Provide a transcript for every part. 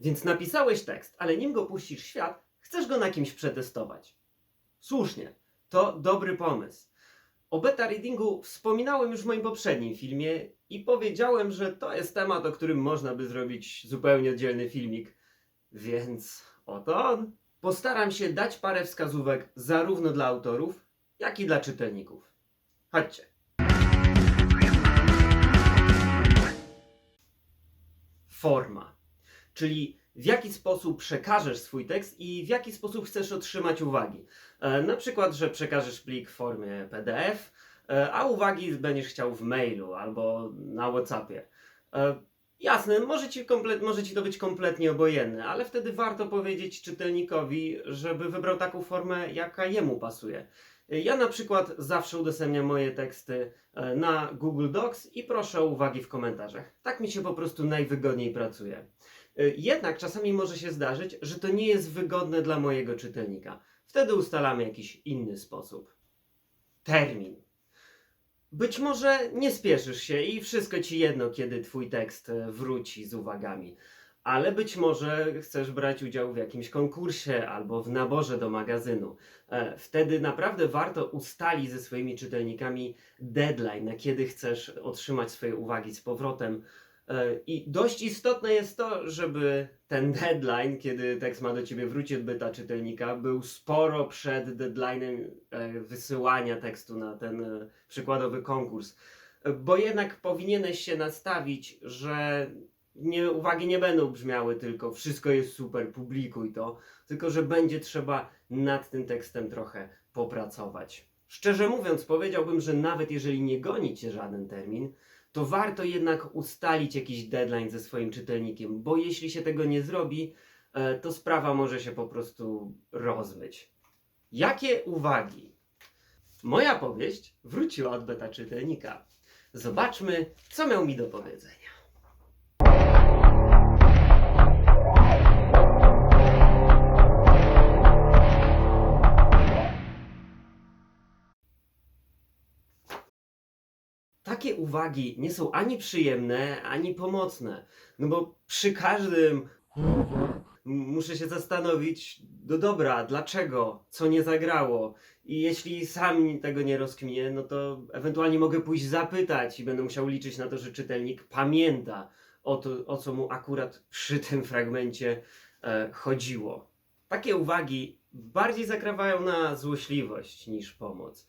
Więc napisałeś tekst, ale nim go puścisz świat, chcesz go na kimś przetestować. Słusznie, to dobry pomysł. O beta readingu wspominałem już w moim poprzednim filmie i powiedziałem, że to jest temat, o którym można by zrobić zupełnie oddzielny filmik. Więc oto on. Postaram się dać parę wskazówek zarówno dla autorów, jak i dla czytelników. Chodźcie. Forma, czyli w jaki sposób przekażesz swój tekst i w jaki sposób chcesz otrzymać uwagi. E, na przykład, że przekażesz plik w formie PDF, e, a uwagi będziesz chciał w mailu albo na WhatsAppie. E, jasne, może ci, komple- może ci to być kompletnie obojętne, ale wtedy warto powiedzieć czytelnikowi, żeby wybrał taką formę, jaka jemu pasuje. Ja na przykład zawsze udostępniam moje teksty na Google Docs i proszę o uwagi w komentarzach. Tak mi się po prostu najwygodniej pracuje. E, Jednak czasami może się zdarzyć, że to nie jest wygodne dla mojego czytelnika. Wtedy ustalamy jakiś inny sposób. Termin. Być może nie spieszysz się i wszystko ci jedno, kiedy twój tekst e, wróci z uwagami. Ale być może chcesz brać udział w jakimś konkursie albo w naborze do magazynu. E, Wtedy naprawdę warto ustalić ze swoimi czytelnikami deadline, na kiedy chcesz otrzymać swoje uwagi z powrotem. E, I dość istotne jest to, żeby ten deadline, kiedy tekst ma do ciebie wrócić od byta czytelnika, był sporo przed deadline'em e, wysyłania tekstu na ten e, przykładowy konkurs. Bo jednak powinieneś się nastawić, że nie, uwagi nie będą brzmiały tylko wszystko jest super, publikuj to, tylko że będzie trzeba nad tym tekstem trochę popracować. Szczerze mówiąc, powiedziałbym, że nawet jeżeli nie goni cię żaden termin, to warto jednak ustalić jakiś deadline ze swoim czytelnikiem, bo jeśli się tego nie zrobi, e, to sprawa może się po prostu rozmyć. Jakie uwagi? Moja powieść wróciła od beta czytelnika. Zobaczmy, co miał mi do powiedzenia. Takie uwagi nie są ani przyjemne, ani pomocne. No bo przy każdym muszę się zastanowić, no dobra, dlaczego, co nie zagrało. I jeśli sam tego nie rozkminię, no to ewentualnie mogę pójść zapytać i będę musiał liczyć na to, że czytelnik pamięta o, to, o co mu akurat przy tym fragmencie e, chodziło. Takie uwagi bardziej zakrawają na złośliwość niż pomoc.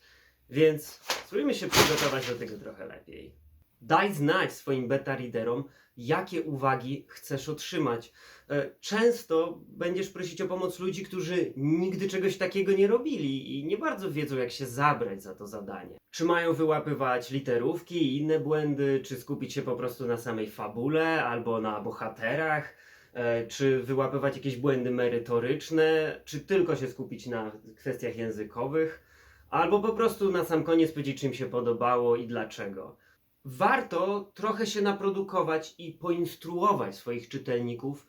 Więc spróbujmy się przygotować do tego trochę lepiej. Daj znać swoim beta readerom, jakie uwagi chcesz otrzymać. E, Często będziesz prosić o pomoc ludzi, którzy nigdy czegoś takiego nie robili i nie bardzo wiedzą, jak się zabrać za to zadanie. Czy mają wyłapywać literówki i inne błędy, czy skupić się po prostu na samej fabule albo na bohaterach, e, czy wyłapywać jakieś błędy merytoryczne, czy tylko się skupić na kwestiach językowych. Albo po prostu na sam koniec powiedzieć, czym się podobało i dlaczego. Warto trochę się naprodukować i poinstruować swoich czytelników,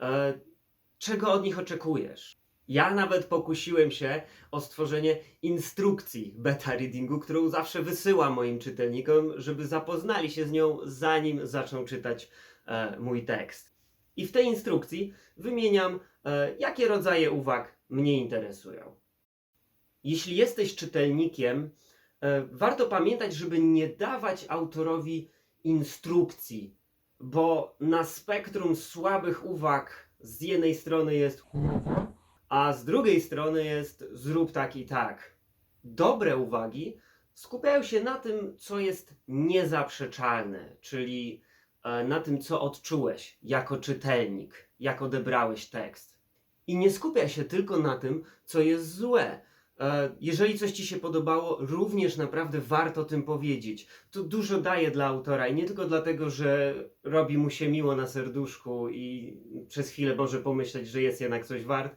e, czego od nich oczekujesz. Ja nawet pokusiłem się o stworzenie instrukcji beta readingu, którą zawsze wysyłam moim czytelnikom, żeby zapoznali się z nią, zanim zaczną czytać e, mój tekst. I w tej instrukcji wymieniam, e, jakie rodzaje uwag mnie interesują. Jeśli jesteś czytelnikiem, e, warto pamiętać, żeby nie dawać autorowi instrukcji, bo na spektrum słabych uwag z jednej strony jest a z drugiej strony jest zrób tak i tak. Dobre uwagi skupiają się na tym, co jest niezaprzeczalne, czyli e, na tym, co odczułeś jako czytelnik, jak odebrałeś tekst. I nie skupia się tylko na tym, co jest złe. E, Jeżeli coś Ci się podobało, również naprawdę warto o tym powiedzieć. To dużo daje dla autora i nie tylko dlatego, że robi mu się miło na serduszku i przez chwilę może pomyśleć, że jest jednak coś wart,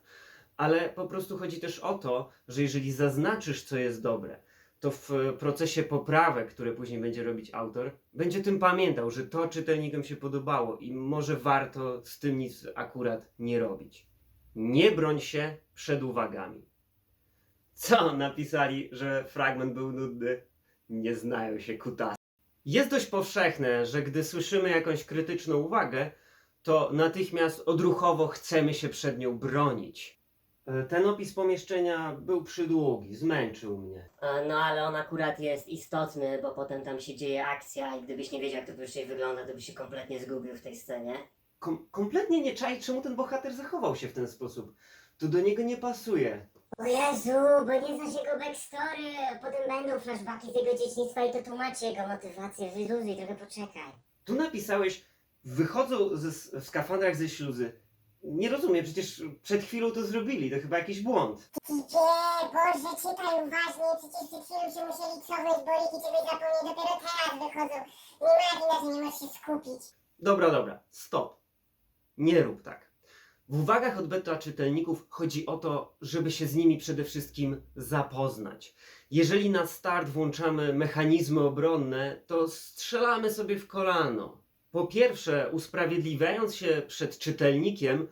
ale po prostu chodzi też o to, że jeżeli zaznaczysz, co jest dobre, to w procesie poprawek, które później będzie robić autor, będzie tym pamiętał, że to czytelnikom się podobało i może warto z tym nic akurat nie robić. Nie broń się przed uwagami. Co napisali, że fragment był nudny? Nie znają się kutasy. Jest dość powszechne, że gdy słyszymy jakąś krytyczną uwagę, to natychmiast odruchowo chcemy się przed nią bronić. E, Ten opis pomieszczenia był przydługi, zmęczył mnie. E, No ale on akurat jest istotny, bo potem tam się dzieje akcja i gdybyś nie wiedział jak to później wygląda, to byś się kompletnie zgubił w tej scenie. Kom- kompletnie nie czai, czemu ten bohater zachował się w ten sposób. To do niego nie pasuje. O Jezu, bo nie znasz jego backstory, potem będą flashbacki z jego dzieciństwa i to tłumaczy jego motywację. Wyluzuj, trochę poczekaj. Tu napisałeś, wychodzą ze, w skafandrach ze śluzy. Nie rozumiem, przecież przed chwilą to zrobili, to chyba jakiś błąd. Kipie, Boże, czytaj uważnie, przecież przed chwilą się musieli cofnąć, bo Ricky ciebie zapomnie, dopiero teraz wychodzą. Nie ma inaczej, nie możesz się skupić. Dobra, dobra, stop. Nie rób tak. W uwagach od beta czytelników chodzi o to, żeby się z nimi przede wszystkim zapoznać. Jeżeli na start włączamy mechanizmy obronne, to strzelamy sobie w kolano. Po pierwsze, usprawiedliwiając się przed czytelnikiem,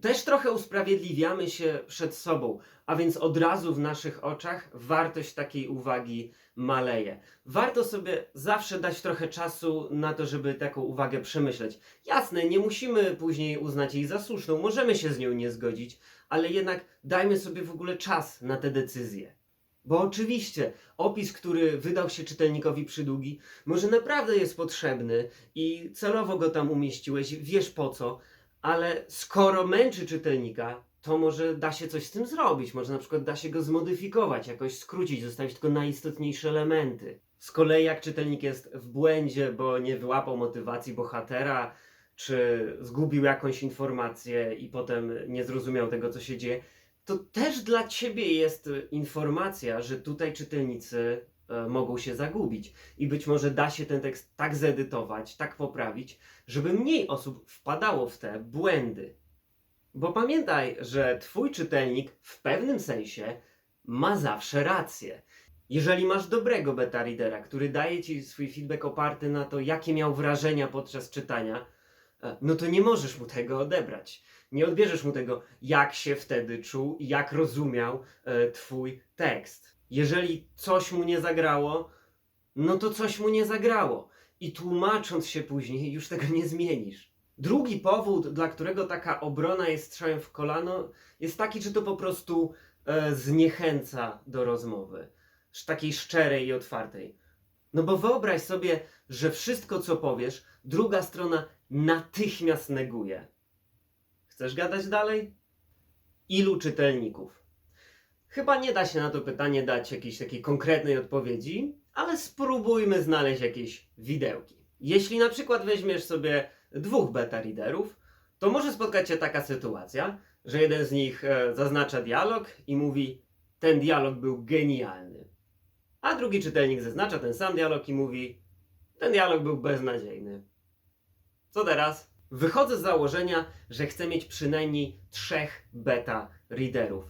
też trochę usprawiedliwiamy się przed sobą, a więc od razu w naszych oczach wartość takiej uwagi maleje. Warto sobie zawsze dać trochę czasu na to, żeby taką uwagę przemyśleć. Jasne, nie musimy później uznać jej za słuszną, możemy się z nią nie zgodzić, ale jednak dajmy sobie w ogóle czas na te decyzje. Bo oczywiście opis, który wydał się czytelnikowi przydługi, może naprawdę jest potrzebny i celowo go tam umieściłeś, wiesz po co, ale skoro męczy czytelnika, to może da się coś z tym zrobić. Może na przykład da się go zmodyfikować, jakoś skrócić, zostawić tylko najistotniejsze elementy. Z kolei jak czytelnik jest w błędzie, bo nie wyłapał motywacji bohatera, czy zgubił jakąś informację i potem nie zrozumiał tego, co się dzieje, to też dla ciebie jest informacja, że tutaj czytelnicy mogą się zagubić. I być może da się ten tekst tak zedytować, tak poprawić, żeby mniej osób wpadało w te błędy. Bo pamiętaj, że twój czytelnik w pewnym sensie ma zawsze rację. Jeżeli masz dobrego beta readera, który daje ci swój feedback oparty na to, jakie miał wrażenia podczas czytania, e, no to nie możesz mu tego odebrać. Nie odbierzesz mu tego, jak się wtedy czuł jak rozumiał e, twój tekst. Jeżeli coś mu nie zagrało, no to coś mu nie zagrało. I tłumacząc się później, już tego nie zmienisz. Drugi powód, dla którego taka obrona jest strzałem w kolano, jest taki, że to po prostu e, zniechęca do rozmowy. Takiej szczerej i otwartej. No bo wyobraź sobie, że wszystko, co powiesz, druga strona natychmiast neguje. Chcesz gadać dalej? Ilu czytelników? Chyba nie da się na to pytanie dać jakiejś takiej konkretnej odpowiedzi, ale spróbujmy znaleźć jakieś widełki. Jeśli na przykład weźmiesz sobie dwóch beta readerów, to może spotkać się taka sytuacja, że jeden z nich e, zaznacza dialog i mówi: Ten dialog był genialny. A drugi czytelnik zaznacza ten sam dialog i mówi: Ten dialog był beznadziejny. Co teraz? Wychodzę z założenia, że chcę mieć przynajmniej trzech beta readerów.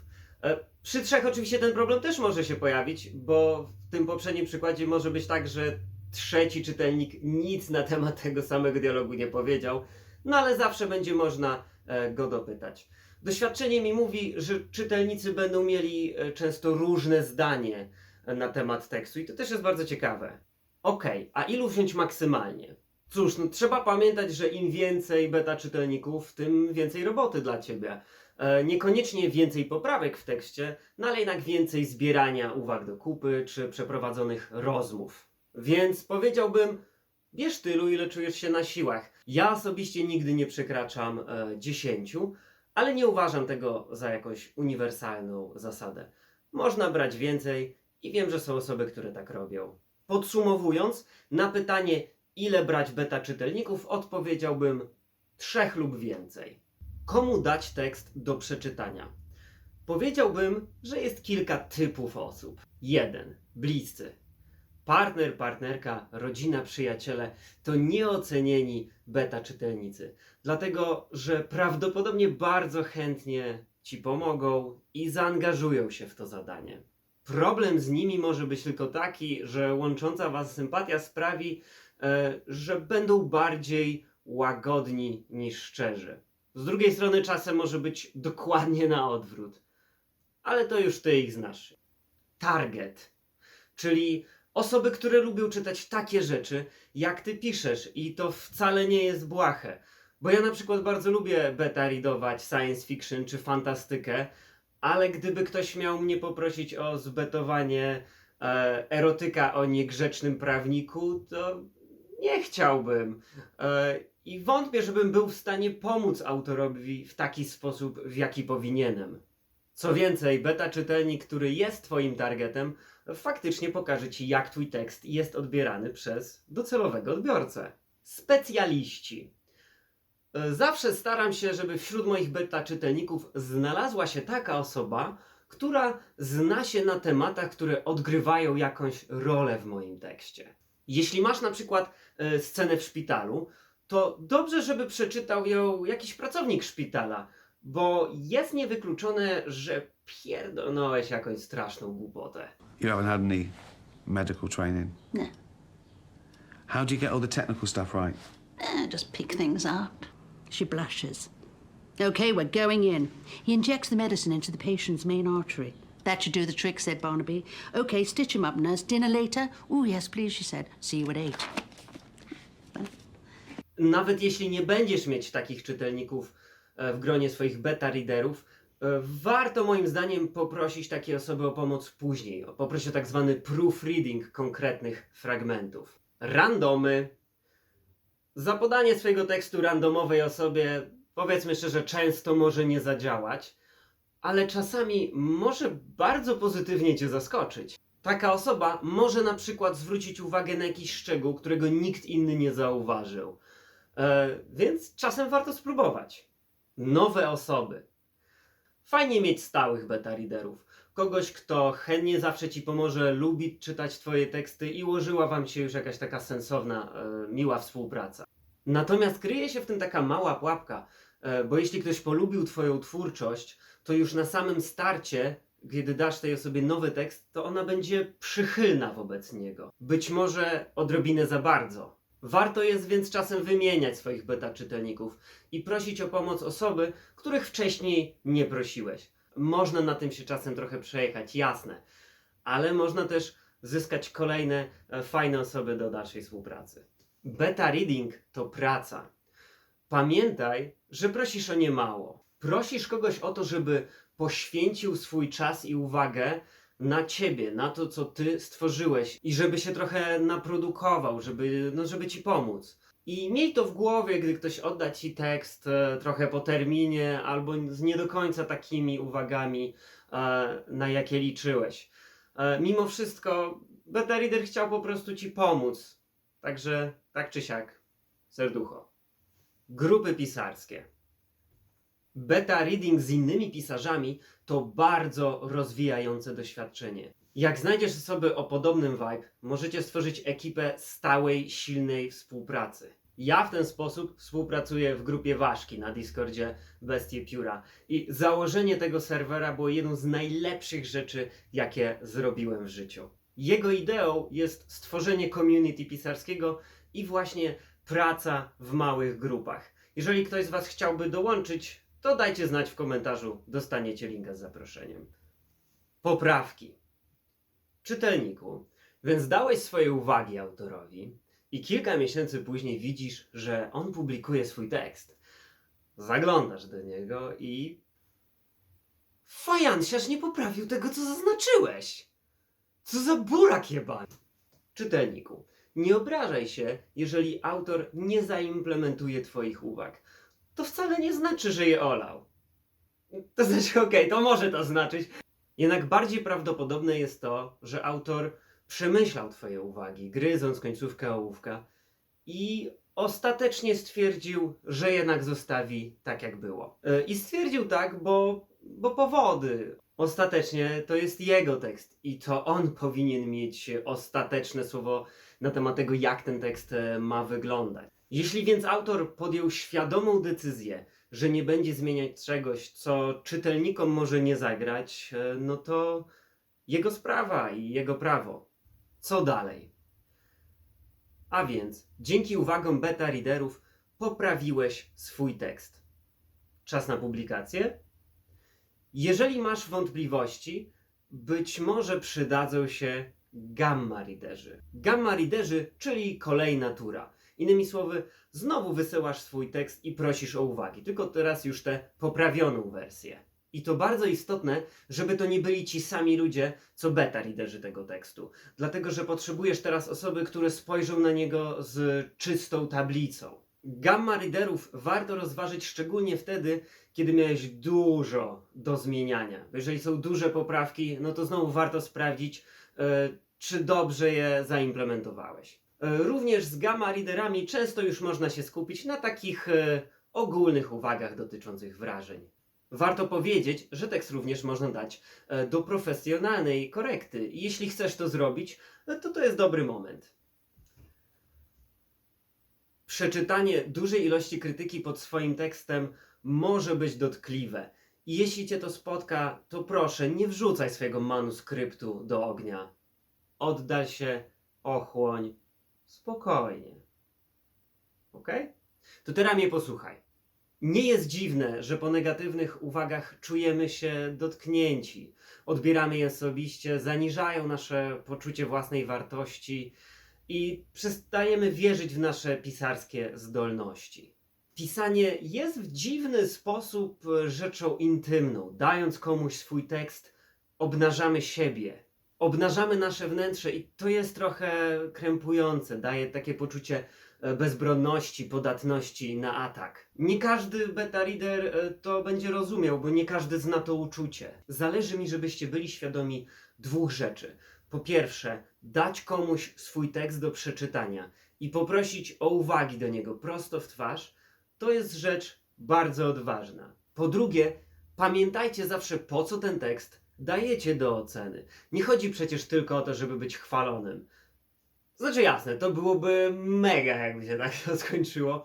Przy trzech oczywiście ten problem też może się pojawić, bo w tym poprzednim przykładzie może być tak, że trzeci czytelnik nic na temat tego samego dialogu nie powiedział, no ale zawsze będzie można e, go dopytać. Doświadczenie mi mówi, że czytelnicy będą mieli e, często różne zdanie na temat tekstu i to też jest bardzo ciekawe. Okej, a ilu wziąć maksymalnie? Cóż, no, trzeba pamiętać, że im więcej beta czytelników, tym więcej roboty dla ciebie. E, niekoniecznie więcej poprawek w tekście, no ale jednak więcej zbierania uwag do kupy czy przeprowadzonych rozmów. Więc powiedziałbym, bierz tylu, ile czujesz się na siłach. Ja osobiście nigdy nie przekraczam e, 10, ale nie uważam tego za jakąś uniwersalną zasadę. Można brać więcej i wiem, że są osoby, które tak robią. Podsumowując, na pytanie, ile brać beta czytelników, odpowiedziałbym trzech lub więcej. Komu dać tekst do przeczytania? Powiedziałbym, że jest kilka typów osób. 1. Bliscy. Partner, partnerka, rodzina, przyjaciele to nieocenieni beta czytelnicy, dlatego że prawdopodobnie bardzo chętnie ci pomogą i zaangażują się w to zadanie. Problem z nimi może być tylko taki, że łącząca was sympatia sprawi, e, że będą bardziej łagodni niż szczerzy. Z drugiej strony czasem może być dokładnie na odwrót. Ale to już ty ich znasz. Target. Czyli osoby, które lubią czytać takie rzeczy, jak ty piszesz i to wcale nie jest błahe. Bo ja na przykład bardzo lubię beta readować science fiction czy fantastykę, ale gdyby ktoś miał mnie poprosić o zbetowanie e, erotyka o niegrzecznym prawniku, to nie chciałbym. E, I wątpię, żebym był w stanie pomóc autorowi w taki sposób, w jaki powinienem. Co więcej, beta czytelnik, który jest Twoim targetem, faktycznie pokaże Ci, jak Twój tekst jest odbierany przez docelowego odbiorcę. Specjaliści. E, Zawsze staram się, żeby wśród moich beta czytelników znalazła się taka osoba, która zna się na tematach, które odgrywają jakąś rolę w moim tekście. Jeśli masz na przykład e, scenę w szpitalu, to dobrze, żeby przeczytał ją jakiś pracownik szpitala, bo jest niewykluczone, że pierdolnąłeś jakąś straszną głupotę. You haven't had any medical training? No. How do you get all the technical stuff right? Eh, just pick things up. She blushes. Okay, we're going in. He injects the medicine into the patient's main artery. That should do the trick, said Barnaby. Okay, stitch him up, nurse. Dinner later? Oh, yes, please, she said. See you at eight. Nawet jeśli nie będziesz mieć takich czytelników e, w gronie swoich beta readerów, e, warto moim zdaniem poprosić takie osoby o pomoc później. Poprosić o tak zwany proofreading konkretnych fragmentów. Randomy. Za podanie swojego tekstu randomowej osobie, powiedzmy szczerze, często może nie zadziałać, ale czasami może bardzo pozytywnie cię zaskoczyć. Taka osoba może na przykład zwrócić uwagę na jakiś szczegół, którego nikt inny nie zauważył. E, więc czasem warto spróbować. Nowe osoby. Fajnie mieć stałych beta readerów. Kogoś, kto chętnie zawsze ci pomoże, lubi czytać twoje teksty i ułożyła wam się już jakaś taka sensowna, e, miła współpraca. Natomiast kryje się w tym taka mała pułapka, e, bo jeśli ktoś polubił twoją twórczość, to już na samym starcie, kiedy dasz tej osobie nowy tekst, to ona będzie przychylna wobec niego. Być może odrobinę za bardzo. Warto jest więc czasem wymieniać swoich beta czytelników i prosić o pomoc osoby, których wcześniej nie prosiłeś. Można na tym się czasem trochę przejechać, jasne, ale można też zyskać kolejne e, fajne osoby do dalszej współpracy. Beta reading to praca. Pamiętaj, że prosisz o niemało. Prosisz kogoś o to, żeby poświęcił swój czas i uwagę na ciebie, na to, co ty stworzyłeś i żeby się trochę naprodukował, żeby, no, żeby ci pomóc. I miej to w głowie, gdy ktoś odda ci tekst e, trochę po terminie albo z nie do końca takimi uwagami, e, na jakie liczyłeś. E, mimo wszystko, beta reader chciał po prostu ci pomóc. Także tak czy siak, serducho. Grupy pisarskie. Beta reading z innymi pisarzami to bardzo rozwijające doświadczenie. Jak znajdziesz osoby o podobnym vibe, możecie stworzyć ekipę stałej, silnej współpracy. Ja w ten sposób współpracuję w grupie Ważki na Discordzie Bestie Pióra i założenie tego serwera było jedną z najlepszych rzeczy, jakie zrobiłem w życiu. Jego ideą jest stworzenie community pisarskiego i właśnie praca w małych grupach. Jeżeli ktoś z Was chciałby dołączyć, to dajcie znać w komentarzu, dostaniecie linka z zaproszeniem. Poprawki. Czytelniku, więc dałeś swoje uwagi autorowi i kilka miesięcy później widzisz, że on publikuje swój tekst. Zaglądasz do niego i... Fajansiarz nie poprawił tego, co zaznaczyłeś! Co za burak jebany! Czytelniku, nie obrażaj się, jeżeli autor nie zaimplementuje Twoich uwag. To wcale nie znaczy, że je olał. To znaczy, okej, to może to znaczyć. Jednak bardziej prawdopodobne jest to, że autor przemyślał Twoje uwagi, gryząc końcówkę ołówka i ostatecznie stwierdził, że jednak zostawi tak, jak było. E, I stwierdził tak, bo, bo powody. Ostatecznie to jest jego tekst i to on powinien mieć ostateczne słowo na temat tego, jak ten tekst e, ma wyglądać. Jeśli więc autor podjął świadomą decyzję, że nie będzie zmieniać czegoś, co czytelnikom może nie zagrać, e, no to jego sprawa i jego prawo. Co dalej? A więc, dzięki uwagom beta readerów poprawiłeś swój tekst. Czas na publikację? Jeżeli masz wątpliwości, być może przydadzą się gamma readerzy. Gamma readerzy, czyli kolejna tura. Innymi słowy, znowu wysyłasz swój tekst i prosisz o uwagi, tylko teraz już tę poprawioną wersję. I to bardzo istotne, żeby to nie byli ci sami ludzie, co beta readerzy tego tekstu. Dlatego, że potrzebujesz teraz osoby, które spojrzą na niego z czystą tablicą. Gamma readerów warto rozważyć szczególnie wtedy, kiedy miałeś dużo do zmieniania. Jeżeli są duże poprawki, no to znowu warto sprawdzić, e, czy dobrze je zaimplementowałeś. E, Również z gamma readerami często już można się skupić na takich e, ogólnych uwagach dotyczących wrażeń. Warto powiedzieć, że tekst również można dać e, do profesjonalnej korekty. Jeśli chcesz to zrobić, to to jest dobry moment. Przeczytanie dużej ilości krytyki pod swoim tekstem może być dotkliwe. Jeśli cię to spotka, to proszę, nie wrzucaj swojego manuskryptu do ognia. Oddal się, ochłoń, spokojnie. Ok? To teraz mnie posłuchaj. Nie jest dziwne, że po negatywnych uwagach czujemy się dotknięci, odbieramy je osobiście, zaniżają nasze poczucie własnej wartości i przestajemy wierzyć w nasze pisarskie zdolności. Pisanie jest w dziwny sposób rzeczą intymną. Dając komuś swój tekst, obnażamy siebie, obnażamy nasze wnętrze i to jest trochę krępujące, daje takie poczucie e, bezbronności, podatności na atak. Nie każdy beta reader e, to będzie rozumiał, bo nie każdy zna to uczucie. Zależy mi, żebyście byli świadomi dwóch rzeczy. Po pierwsze, dać komuś swój tekst do przeczytania i poprosić o uwagi do niego prosto w twarz, to jest rzecz bardzo odważna. Po drugie, pamiętajcie zawsze po co ten tekst dajecie do oceny. Nie chodzi przecież tylko o to, żeby być chwalonym. Znaczy jasne, to byłoby mega, jakby się tak to skończyło.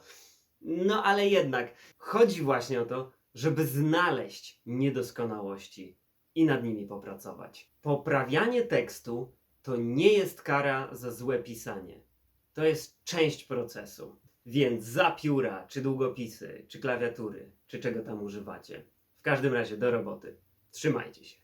No ale jednak chodzi właśnie o to, żeby znaleźć niedoskonałości i nad nimi popracować. Poprawianie tekstu to nie jest kara za złe pisanie. To jest część procesu. Więc za pióra, czy długopisy, czy klawiatury, czy czego tam używacie. W każdym razie do roboty. Trzymajcie się.